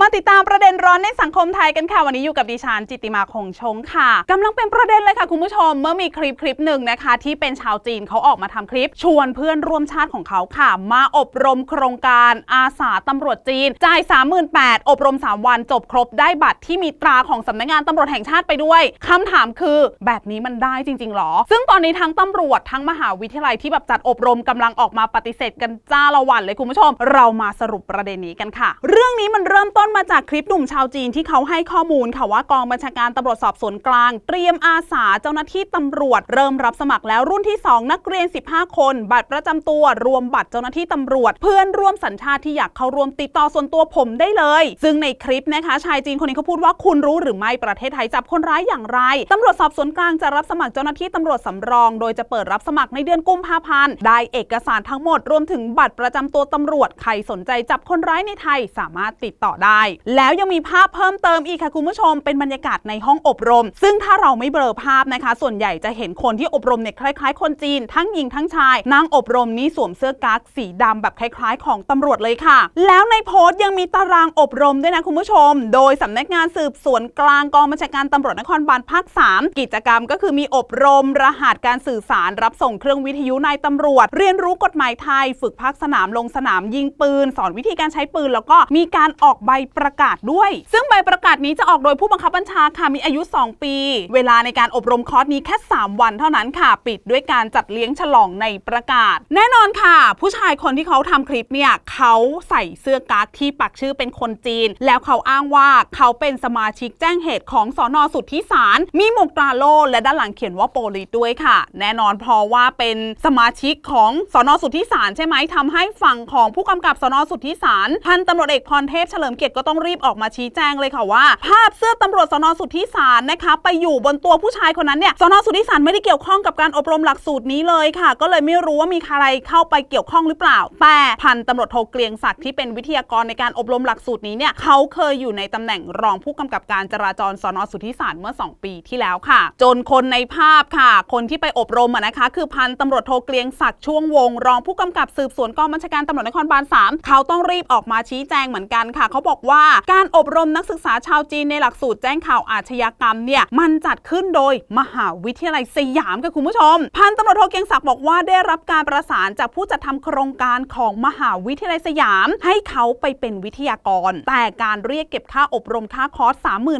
มาติดตามประเด็นร้อนในสังคมไทยกันค่ะ วันนี้อยู่กับดิฉันจิตติมาคงชงค่ะกำลังเป็นประเด็นเลยค่ะคุณผู้ชม เมื่อมีคลิปคลิปหนึ่งนะคะ ที่เป็นชาวจีนเขาออกมาทำคลิป ชวนเพื่อนร่วมชาติของเขาค่ะ มาอบรมโครงการอาสาตำรวจจีน จ่าย 38,000อบรม 3 วันจบครบได้บัตรที่มีตราของสำนักงานตำรวจแห่งชาติไปด้วยคำถามคือแบบนี้มันได้จริงๆหรอ ซึ่งตอนนี้ทั้งตำรวจทั้งมหาวิทยาลัยที่แบบจัดอบรมกำลังออกมาปฏิเสธกันจ้าละวันเลยคุณผู้ชม เรามาสรุปประเด็นนี้กันค่ะ เรื่องนี้มันเริ่มต้นมาจากคลิปหนุ่มชาวจีนที่เขาให้ข้อมูลค่ะว่ากองบัญชาการตำรวจสอบสวนกลาง เตรียมอาสาเจ้าหน้าที่ตำรวจเริ่มรับสมัครแล้วรุ่นที่ 2 นักเรียน 15 คน บัตรประจำตัวรวมบัตรเจ้าหน้าที่ตำรวจ เพื่อนร่วมสัญชาติที่อยากเข้าร่วมติดต่อส่วนตัวผมได้เลย ซึ่งในคลิปนะคะ ชายจีนคนนี้เขาพูดว่าคุณรู้หรือไม่ประเทศไทยจับคนร้ายอย่างไรตำรวจสอบสวนกลางจะรับสมัครเจ้าหน้าที่ตำรวจสำรอง โดยจะเปิดรับสมัครในเดือนกุมภาพันธ์ได้เอกสารทั้งหมดรวมถึงบัตรประจำตัวตำรวจใครสนใจจับคนร้ายในไทย สามารถติดต่อได้แล้วยังมีภาพเพิ่มเติมอีกค่ะคุณผู้ชม เป็นบรรยากาศในห้องอบรม ซึ่งถ้าเราไม่เบลอภาพนะคะ ส่วนใหญ่จะเห็นคนที่อบรมเนี่ยคล้าย ๆ คนจีน ทั้งหญิงทั้งชายนั่งอบรมนี้สวมเสื้อกั๊กสีดำแบบคล้าย ๆ ของตำรวจเลยค่ะ แล้วในโพสต์ยังมีตารางอบรมด้วยนะคุณผู้ชม โดยสำนักงานสืบสวนกลางกองบัญชาการตำรวจนครบาลภาค 3 กิจกรรมก็คือมีอบรม รหัสการสื่อสารรับส่งเครื่องวิทยุนายตำรวจ เรียนรู้กฎหมายไทย ฝึกภาคสนามลงสนามยิงปืน สอนวิธีการใช้ปืน แล้วก็มีการออกใบประกาศด้วย ซึ่งใบประกาศนี้จะออกโดยผู้บังคับบัญชาค่ะมีอายุ 2 ปี เวลาในการอบรมคอร์สนี้แค่ 3 วันเท่านั้นค่ะ ปิดด้วยการจัดเลี้ยงฉลองในประกาศ แน่นอนค่ะ ผู้ชายคนที่เขาทำคลิปเนี่ยเขาใส่เสื้อกั๊กที่ปักชื่อเป็นคนจีน แล้วเขาอ้างว่าเขาเป็นสมาชิกแจ้งเหตุของสอนอสุทธิสารมีหมวกตราโล่และด้านหลังเขียนว่าโปลิสด้วยค่ะ แน่นอนเพราะว่าเป็นสมาชิกของสอนอสุทธิสารใช่ไหมทำให้ฝั่งของผู้กำกับสอนอสุทธิสารพันตำรวจเอกพรเทพเฉลิมเกียรติก็ต้องรีบออกมาชี้แจงเลยค่ะว่า ภาพเสื้อตำรวจสนสุทธิสารนะคะ ไปอยู่บนตัวผู้ชายคนนั้นเนี่ยสนสุทธิสารไม่ได้เกี่ยวข้องกับการอบรมหลักสูตรนี้เลยค่ะ ก็เลยไม่รู้ว่ามีใครเข้าไปเกี่ยวข้องหรือเปล่า แต่พันตำรวจโทเกรียงศักดิ์ที่เป็นวิทยากรในการอบรมหลักสูตรนี้เนี่ยเขาเคยอยู่ในตำแหน่งรองผู้กำกับการจราจรสนสุทธิสารเมื่อ 2 ปีที่แล้วค่ะ จนคนในภาพค่ะ คนที่ไปอบรมนะคะ คือพันตำรวจโทเกรียงศักดิ์ช่วงวง รองผู้กำกับสืบสวนกองบัญชาการตำรวจนครบาล3เขาต้องรีบออกมาชี้แจงเหมือนกันค่ะเขาบอกว่าการอบรมนักศึกษาชาวจีนในหลักสูตรแจ้งข่าวอาชญากรรมเนี่ยมันจัดขึ้นโดยมหาวิทยาลัยสยามค่ะคุณผู้ชม พันตำรวจโทเกียงศักดิ์บอกว่าได้รับการประสานจากผู้จัดทำโครงการของมหาวิทยาลัยสยาม ให้เขาไปเป็นวิทยากร แต่การเรียกเก็บค่าอบรมค่าคอร์ส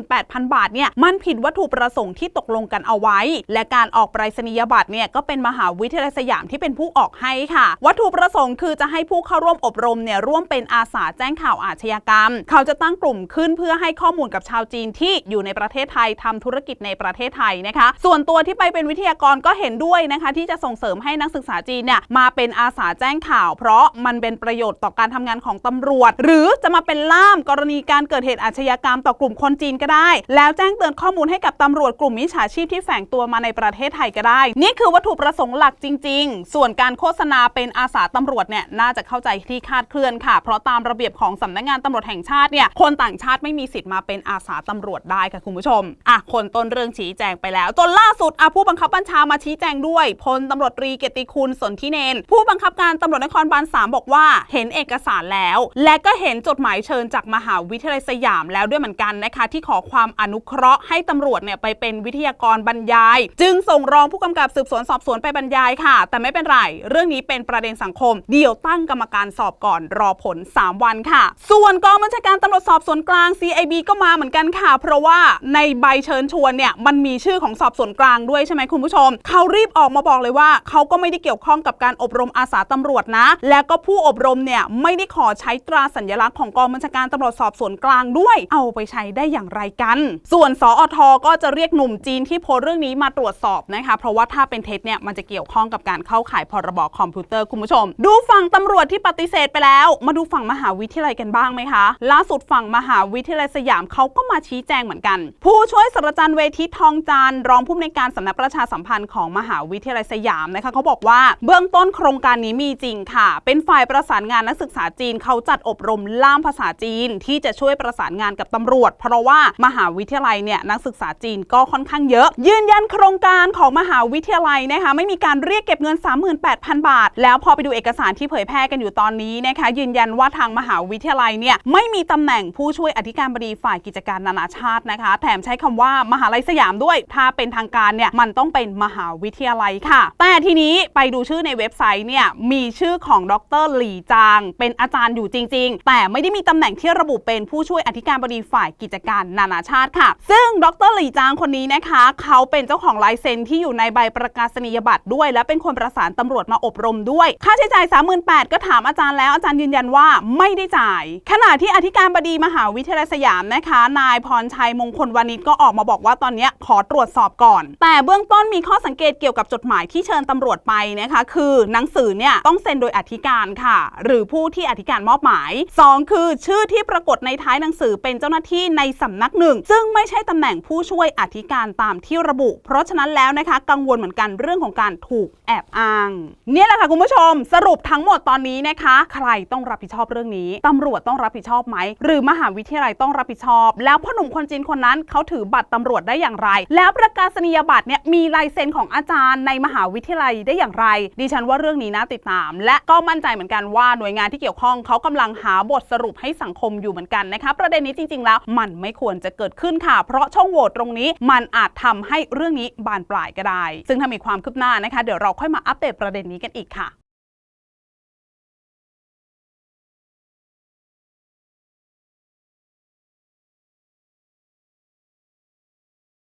38,000 บาทเนี่ยมันผิดวัตถุประสงค์ที่ตกลงกันเอาไว้ และการออกไปรษณียบัตรเนี่ยก็เป็นมหาวิทยาลัยสยามที่เป็นผู้ออกให้ค่ะ วัตถุประสงค์คือจะให้ผู้เข้าร่วมอบรมเนี่ยร่วมเป็นอาสาแจ้งข่าวอาชญากรรมเขาจะตั้งกลุ่มขึ้นเพื่อให้ข้อมูลกับชาวจีนที่อยู่ในประเทศไทยทำธุรกิจในประเทศไทยนะคะ ส่วนตัวที่ไปเป็นวิทยากรก็เห็นด้วยนะคะ ที่จะส่งเสริมให้นักศึกษาจีนเนี่ยมาเป็นอาสาแจ้งข่าว เพราะมันเป็นประโยชน์ต่อการทำงานของตำรวจ หรือจะมาเป็นล่ามกรณีการเกิดเหตุอาชญากรรมต่อกลุ่มคนจีนก็ได้ แล้วแจ้งเตือนข้อมูลให้กับตำรวจกลุ่มมิจฉาชีพที่แฝงตัวมาในประเทศไทยก็ได้ นี่คือวัตถุประสงค์หลักจริง ๆ ส่วนการโฆษณาเป็นอาสาตำรวจเนี่ยน่าจะเข้าใจที่คาดเคลื่อนค่ะ เพราะตามระเบียบของสำนักงานตำรวจแห่งชาติเนี่ยคนต่างชาติไม่มีสิทธิ์มาเป็นอาสาตำรวจได้ค่ะคุณผู้ชมอะคนต้นเรื่องชี้แจงไปแล้ว จนล่าสุดอะผู้บังคับบัญชามาชี้แจงด้วยพลตำรวจตรีเกียรติคุณสนธิเนน ผู้บังคับการตำรวจนครบาล3บอกว่า เห็นเอกสารแล้ว และก็เห็นจดหมายเชิญจากมหาวิทยาลัยสยามแล้วด้วยเหมือนกันนะคะ ที่ขอความอนุเคราะห์ให้ตำรวจเนี่ยไปเป็นวิทยากรบรรยาย จึงส่งรองผู้กำกับสืบสวนสอบสวนไปบรรยายค่ะ แต่ไม่เป็นไร เรื่องนี้เป็นประเด็นสังคม เดี๋ยวตั้งกรรมการสอบก่อนรอผล 3 วันค่ะ ส่วนกองบัญชาการตำรวจสอบสวนกลาง CIB ก็มาเหมือนกันค่ะ เพราะว่าในใบเชิญชวนเนี่ยมันมีชื่อของสอบสวนกลางด้วยใช่ไหมคุณผู้ชม เขารีบออกมาบอกเลยว่า เขาก็ไม่ได้เกี่ยวข้องกับการอบรมอาสาตำรวจนะ และก็ผู้อบรมเนี่ยไม่ได้ขอใช้ตราสัญลักษณ์ของกองบัญชาการตำรวจสอบสวนกลางด้วย เอาไปใช้ได้อย่างไรกัน ส่วนสอทก็จะเรียกหนุ่มจีนที่โพสเรื่องนี้มาตรวจสอบนะคะ เพราะว่าถ้าเป็นเท็จเนี่ยมันจะเกี่ยวข้องกับการเข้าข่ายพรบคอมพิวเตอร์คุณผู้ชม ดูฝั่งตำรวจที่ปฏิเสธไปแล้ว มาดูฝั่งมหาวิทยาลัยกันบ้างไหมคะล่าสุดฝั่งมหาวิทยาลัยสยามเขาก็มาชี้แจงเหมือนกัน ผู้ช่วยศาสตราจารย์เวทีทองจันทร์รองผู้อำนวยการสำนักประชาสัมพันธ์ของมหาวิทยาลัยสยามนะคะเขาบอกว่าเบื้องต้นโครงการนี้มีจริงค่ะ เป็นฝ่ายประสานงานนักศึกษาจีนเขาจัดอบรมล่ามภาษาจีน ที่จะช่วยประสานงานกับตำรวจ เพราะว่ามหาวิทยาลัยเนี่ยนักศึกษาจีนก็ค่อนข้างเยอะ ยืนยันโครงการของมหาวิทยาลัยนะคะไม่มีการเรียกเก็บเงิน 38,000 บาท แล้วพอไปดูเอกสารที่เผยแพร่กันอยู่ตอนนี้นะคะยืนยันว่าทางมหาวิทยาลัยเนี่ยไม่มีตำแหน่งผู้ช่วยอธิการบดีฝ่ายกิจการนานาชาตินะคะ แถมใช้คำว่ามหาลัยสยามด้วย ถ้าเป็นทางการเนี่ยมันต้องเป็นมหาวิทยาลัยค่ะ แต่ทีนี้ไปดูชื่อในเว็บไซต์เนี่ยมีชื่อของดรหลี่จาง เป็นอาจารย์อยู่จริง ๆ แต่ไม่ได้มีตำแหน่งที่ระบุเป็นผู้ช่วยอธิการบดีฝ่ายกิจการนานาชาติค่ะ ซึ่งดรหลี่จางคนนี้นะคะ เขาเป็นเจ้าของลายเซ็นที่อยู่ในใบประกาศนียบัตรด้วย และเป็นคนประสานตำรวจมาอบรมด้วย ค่าใช้จ่าย 38,000ก็ถามอาจารย์แล้วอาจารย์ยืนยันว่าไม่ได้จ่าย ขณะที่อธิการบดีมหาวิทยาลัยสยามนะคะ นายพรชัยมงคลวานิชก็ออกมาบอกว่าตอนนี้ขอตรวจสอบก่อน แต่เบื้องต้นมีข้อสังเกตเกี่ยวกับจดหมายที่เชิญตำรวจไปนะคะ คือหนังสือเนี่ยต้องเซ็นโดยอธิการค่ะ หรือผู้ที่อธิการมอบหมาย 2 คือชื่อที่ปรากฏในท้ายหนังสือเป็นเจ้าหน้าที่ในสำนักหนึ่ง ซึ่งไม่ใช่ตำแหน่งผู้ช่วยอธิการตามที่ระบุ เพราะฉะนั้นแล้วนะคะ กังวลเหมือนกันเรื่องของการถูกแอบอ้าง เนี่ยแหละค่ะคุณผู้ชม สรุปทั้งหมดตอนนี้นะคะ ใครต้องรับผิดชอบเรื่องนี้ตำรวจต้องรับผิดชอบไหมหรือมหาวิทยาลัยต้องรับผิดชอบ แล้วพ่อหนุ่มคนจีนคนนั้นเขาถือบัตรตำรวจได้อย่างไร แล้วประกาศนียบัตรเนี่ยมีลายเซ็นของอาจารย์ในมหาวิทยาลัยได้อย่างไร ดิฉันว่าเรื่องนี้น่าติดตาม และก็มั่นใจเหมือนกันว่าหน่วยงานที่เกี่ยวข้องเขากำลังหาบทสรุปให้สังคมอยู่เหมือนกันนะคะประเด็นนี้จริง ๆ แล้วมันไม่ควรจะเกิดขึ้นค่ะ เพราะช่องโหว่ตรงนี้มันอาจทำให้เรื่องนี้บานปลายก็ได้ ซึ่งถ้ามีความคืบหน้านะคะ เดี๋ยวเราค่อยมาอัปเดตประเด็นนี้กันอีกค่ะ